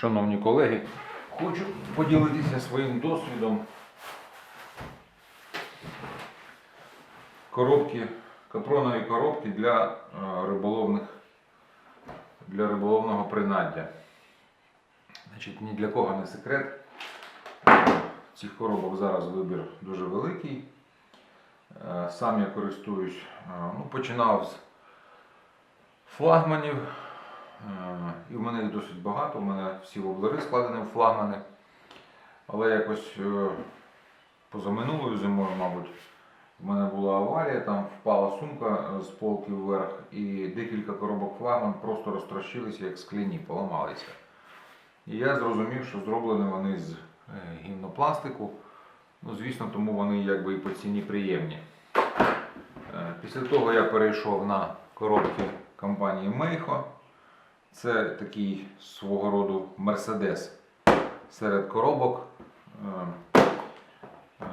шановні колеги, хочу поділитися своїм досвідом коробки, капронові коробки для е, риболовних для риболовного принаддя. Значить, ні для кого не секрет. Цих коробок зараз вибір дуже великий. Е, Сам я користуюсь, е, ну, починав з флагманів. Е, І в мене їх досить багато, у мене всі воблери складені в флагмани. Але якось е, позаминулою зимою, мабуть, в мене була аварія, там впала сумка е, з полки вверх і декілька коробок флагман просто розтрощилися, як скляні, поламалися. І я зрозумів, що зроблені вони з гімнопластику. Ну, звісно, тому вони якби і по ціні приємні. Після того я перейшов на коробки компанії Meiho. Це такий свого роду Мерседес серед коробок. Е, е,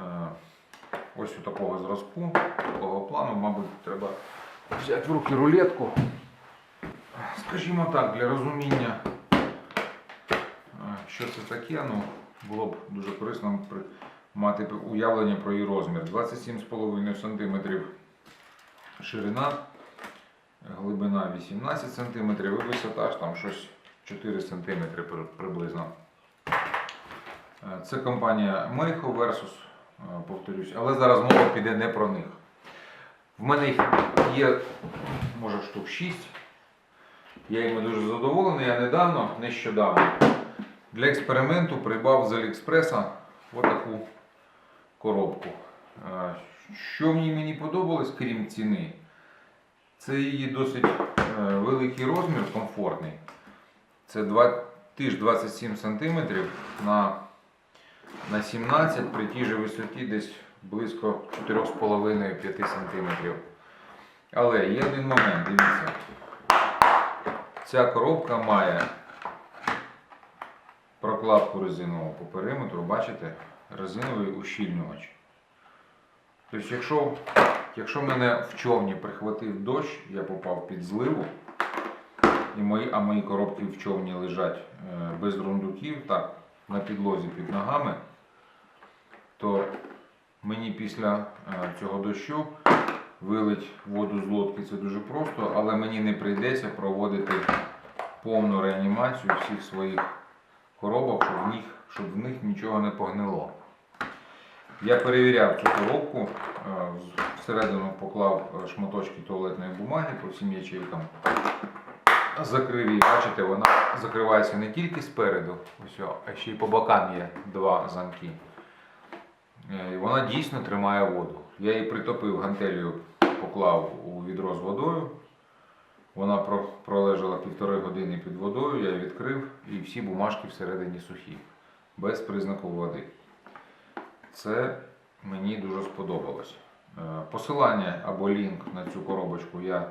Ось у такого зразку, такого плану, мабуть, треба взяти в руки рулетку. Скажімо так, для розуміння, е, що це таке, ну, було б дуже корисно мати уявлення про її розмір. 27,5 см ширина, глибина 18 см і висота ж там щось 4 см приблизно. Е, Це компанія Meiho Versus, е, повторюсь, але зараз мова піде не про них. В мене їх є, може, штук 6. Я їм дуже задоволений. Я недавно, нещодавно, для експерименту придбав з Аліекспреса отаку коробку. Е, Що в ній мені подобалось, крім ціни, це її досить е, великий розмір, комфортний. Це 2, ти 27 см на, на 17 при тій же висоті десь близько 4,5-5 см. Але є один момент, дивіться. Ця коробка має прокладку резинову по периметру, бачите, резиновий ущільнювач. Тобто, якщо, якщо мене в човні прихватив дощ, я попав під зливу, і мої, а мої коробки в човні лежать е, без рундуків, так, на підлозі під ногами, то мені після е, цього дощу вилить воду з лодки це дуже просто, але мені не прийдеться проводити повну реанімацію всіх своїх коробок, щоб в них, щоб в них нічого не погнило. Я перевіряв цю коробку, е, всередину поклав е, шматочки туалетної бумаги по всім ячейкам. Закрив її, бачите, вона закривається не тільки спереду, ось, а ще й по бокам є два замки. Е, І вона дійсно тримає воду. Я її притопив гантелью, поклав у відро з водою. Вона пролежала півтори години під водою, я її відкрив і всі бумажки всередині сухі, без признаку води. Це мені дуже сподобалось. Е, Посилання або лінк на цю коробочку я е,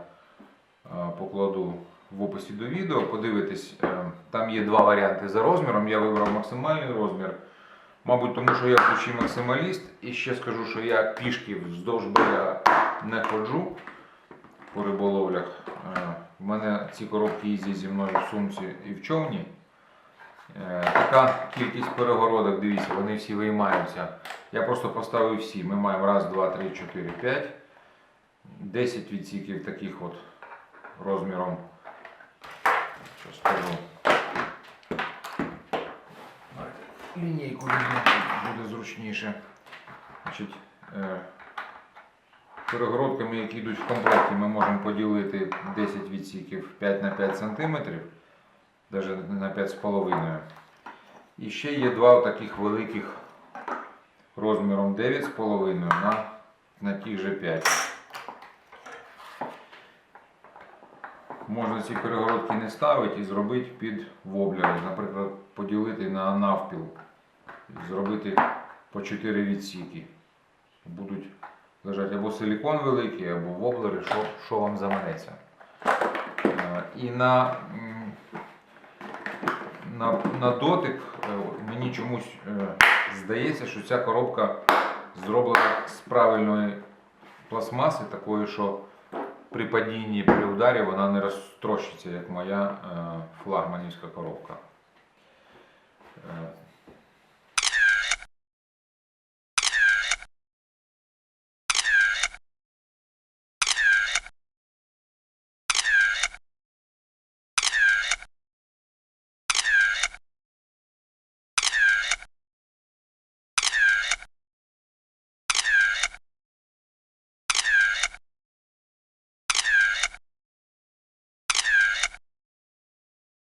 покладу в описі до відео. Подивитись, е, там є два варіанти за розміром. Я вибрав максимальний розмір. Мабуть, тому що я ключий максималіст. І ще скажу, що я пішки вздовж берега не ходжу по риболовлях. В мене ці коробки їздять зі мною в сумці і в човні. Така кількість перегородок, дивіться, вони всі виймаються. Я просто поставив всі. Ми маємо раз, два, три, чотири, п'ять. 10 відсіків таких от розміром. Що скажу. Лінійку буде зручніше. Значить, е, перегородками, які йдуть в комплекті, ми можемо поділити 10 відсіків 5 на 5 см, навіть на 5,5 І ще є два таких великих розміром 9,5 на, на ті же 5. Можна ці перегородки не ставити і зробити під воблери. Наприклад, поділити на навпіл. Зробити по 4 відсіки. Будуть лежати або силікон великий, або воблери, що, що вам заманеться. Е, І на, на, на дотик е, мені чомусь е, здається, що ця коробка зроблена з правильної пластмаси, такої, що при падінні, при ударі вона не розтрощиться, як моя е, флагманівська коробка.